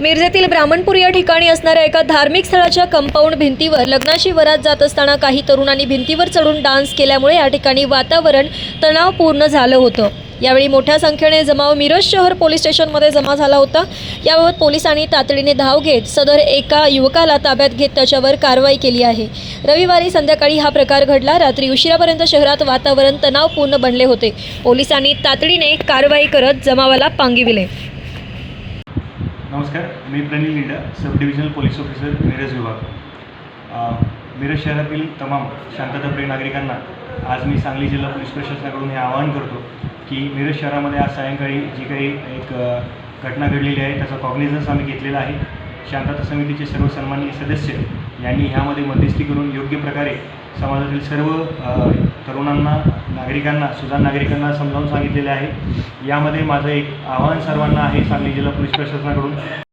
मिरजेतील ब्राह्मणपूर या ठिकाणी असणाऱ्या एका धार्मिक स्थळाच्या कंपाऊंड भिंतीवर लग्नाशी वरात जात असताना काही तरुणांनी भिंतीवर चढून डान्स केल्यामुळे या ठिकाणी वातावरण तणावपूर्ण झालं होतं. यावेळी मोठ्या संख्येने जमाव मिरज शहर पोलीस स्टेशनमध्ये जमा झाला होता. याबाबत पोलिसांनी तातडीने धाव घेत सदर एका युवकाला ताब्यात घेत त्याच्यावर कारवाई केली आहे. रविवारी संध्याकाळी हा प्रकार घडला. रात्री उशिरापर्यंत शहरात वातावरण तणावपूर्ण बनले होते. पोलिसांनी तातडीने कारवाई करत जमावाला पांगिविले नमस्कार मी Pranil Linda sub divisional police officer Miraj विभाग. मिरज शहरातील तमाम शांतताप्रिय नागरिकांना आज मी सांगली जिल्हा पोलीस प्रशासनाकडून हे आवाहन करतो की मिरज शहरामध्ये आज सायंकाळी जी काही एक घटना घडलेली आहे त्याचा कॉग्निझन्स आम्ही घेतलेला आहे. शांतता समितीचे सर्व सन्माननीय सदस्य यांनी ह्यामध्ये मध्यस्थी करून योग्य प्रकारे समाजातील सर्व तरुणांना नागरिकांना सुजाण नागरिकांना समजावून सांगितलेले आहे. यामध्ये माझं एक आवाहन सर्वांना आहे सांगली जिल्हा पोलीस प्रशासनाकडून.